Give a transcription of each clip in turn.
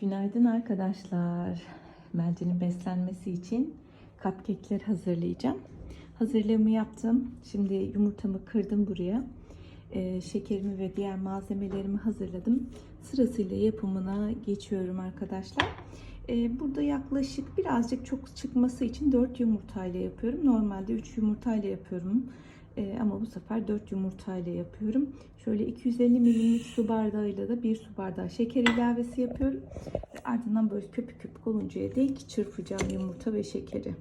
Günaydın arkadaşlar. Melce'nin beslenmesi için cupcake'ler hazırlayacağım. Hazırlığımı yaptım. Şimdi yumurtamı kırdım buraya. Ee, şekerimi ve diğer malzemelerimi hazırladım. Sırasıyla yapımına geçiyorum arkadaşlar. Ee, burada yaklaşık birazcık çok çıkması için 4 yumurtayla yapıyorum. Normalde 3 yumurtayla yapıyorum. Ee, ama bu sefer 4 yumurtayla yapıyorum. Şöyle 250 milimlik su bardağıyla da 1 su bardağı şeker ilavesi yapıyorum. Ve ardından böyle köpük köpük oluncaya dek çırpacağım yumurta ve şekeri.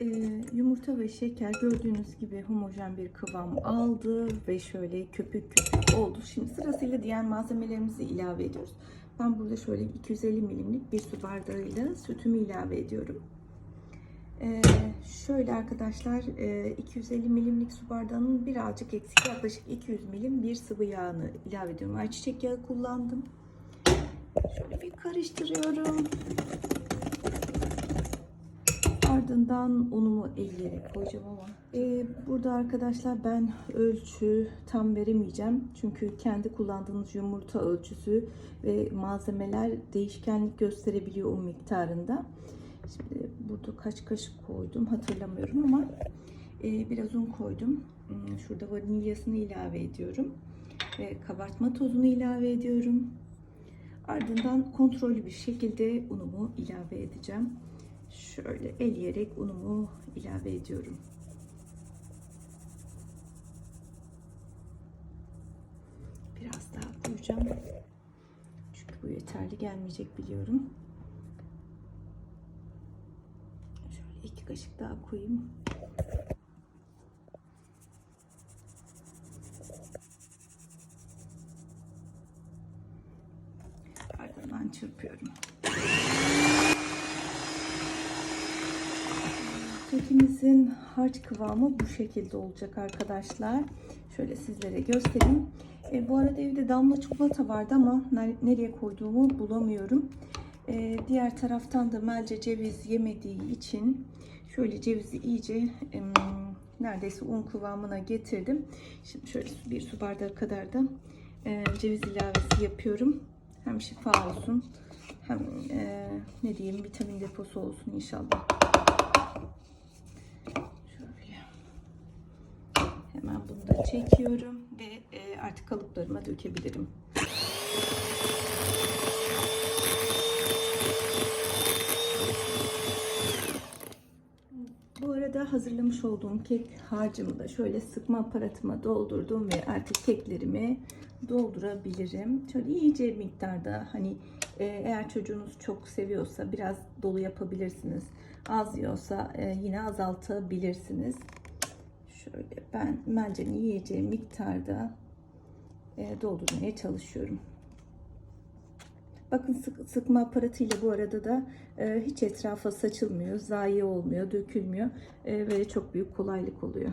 Ee, yumurta ve şeker gördüğünüz gibi homojen bir kıvam aldı ve şöyle köpük köpük oldu. Şimdi sırasıyla diğer malzemelerimizi ilave ediyoruz. Ben burada şöyle 250 milimlik bir su bardağıyla sütümü ilave ediyorum. Ee, şöyle arkadaşlar e, 250 milimlik su bardağının birazcık eksik yaklaşık 200 milim bir sıvı yağını ilave ediyorum. Ayçiçek yağı kullandım. Şöyle bir karıştırıyorum. Ardından unumu elleyerek koyacağım ama. Ee, burada arkadaşlar ben ölçü tam veremeyeceğim. Çünkü kendi kullandığınız yumurta ölçüsü ve malzemeler değişkenlik gösterebiliyor o miktarında. Şimdi burada kaç kaşık koydum hatırlamıyorum ama e, biraz un koydum. Hmm, Şurada vanilyasını ilave ediyorum. Ve kabartma tozunu ilave ediyorum. Ardından kontrollü bir şekilde unumu ilave edeceğim. Şöyle eleyerek unumu ilave ediyorum. Biraz daha koyacağım. Çünkü bu yeterli gelmeyecek biliyorum. Şöyle iki kaşık daha koyayım. Ardından çırpıyorum. Kekimizin harç kıvamı bu şekilde olacak arkadaşlar. Şöyle sizlere göstereyim. E, bu arada evde damla çikolata vardı ama nereye koyduğumu bulamıyorum. E, diğer taraftan da melce ceviz yemediği için şöyle cevizi iyice e, neredeyse un kıvamına getirdim. Şimdi şöyle bir su bardağı kadar da e, ceviz ilavesi yapıyorum. Hem şifa olsun hem e, ne diyeyim vitamin deposu olsun inşallah. Şöyle. Da çekiyorum ve e, artık kalıplarıma dökebilirim. Bu arada hazırlamış olduğum kek harcımı da şöyle sıkma aparatıma doldurdum ve artık keklerimi doldurabilirim. Şöyle iyice miktarda hani e, eğer çocuğunuz çok seviyorsa biraz dolu yapabilirsiniz. Az yiyorsa e, yine azaltabilirsiniz. Şöyle ben melcenin yiyeceği miktarda e, doldurmaya çalışıyorum. Bakın sık, sıkma aparatıyla bu arada da e, hiç etrafa saçılmıyor, zayi olmuyor, dökülmüyor e, ve çok büyük kolaylık oluyor.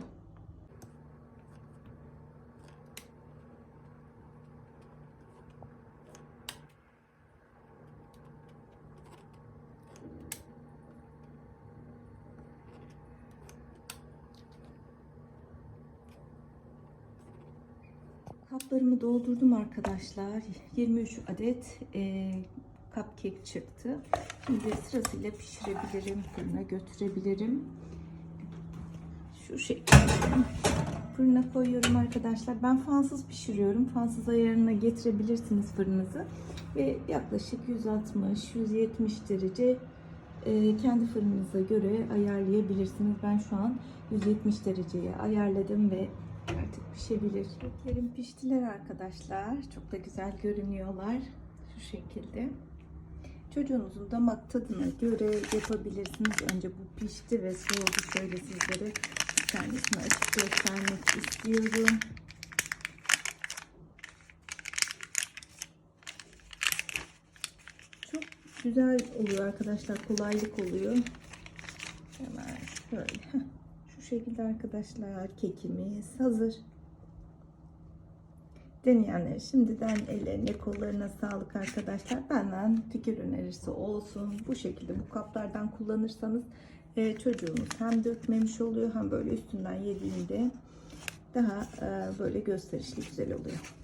Kaplarımı doldurdum arkadaşlar. 23 adet e, cupcake çıktı. Şimdi sırasıyla pişirebilirim, fırına götürebilirim. Şu şekilde fırına koyuyorum arkadaşlar. Ben fansız pişiriyorum. Fansız ayarına getirebilirsiniz fırınızı. Ve yaklaşık 160-170 derece e, kendi fırınınıza göre ayarlayabilirsiniz. Ben şu an 170 dereceye ayarladım ve artık pişebilir. Keklerim piştiler arkadaşlar. Çok da güzel görünüyorlar. Şu şekilde. Çocuğunuzun damak tadına göre yapabilirsiniz. Önce bu pişti ve soğudu. Şöyle sizlere bir tanesini açıp göstermek istiyorum. Çok güzel oluyor arkadaşlar. Kolaylık oluyor. Hemen şöyle. Şekilde arkadaşlar kekimiz hazır. Deneyenler şimdiden ellerine kollarına sağlık arkadaşlar. Benden fikir önerisi olsun. Bu şekilde bu kaplardan kullanırsanız e, çocuğunuz hem dökmemiş oluyor hem böyle üstünden yediğinde daha e, böyle gösterişli güzel oluyor.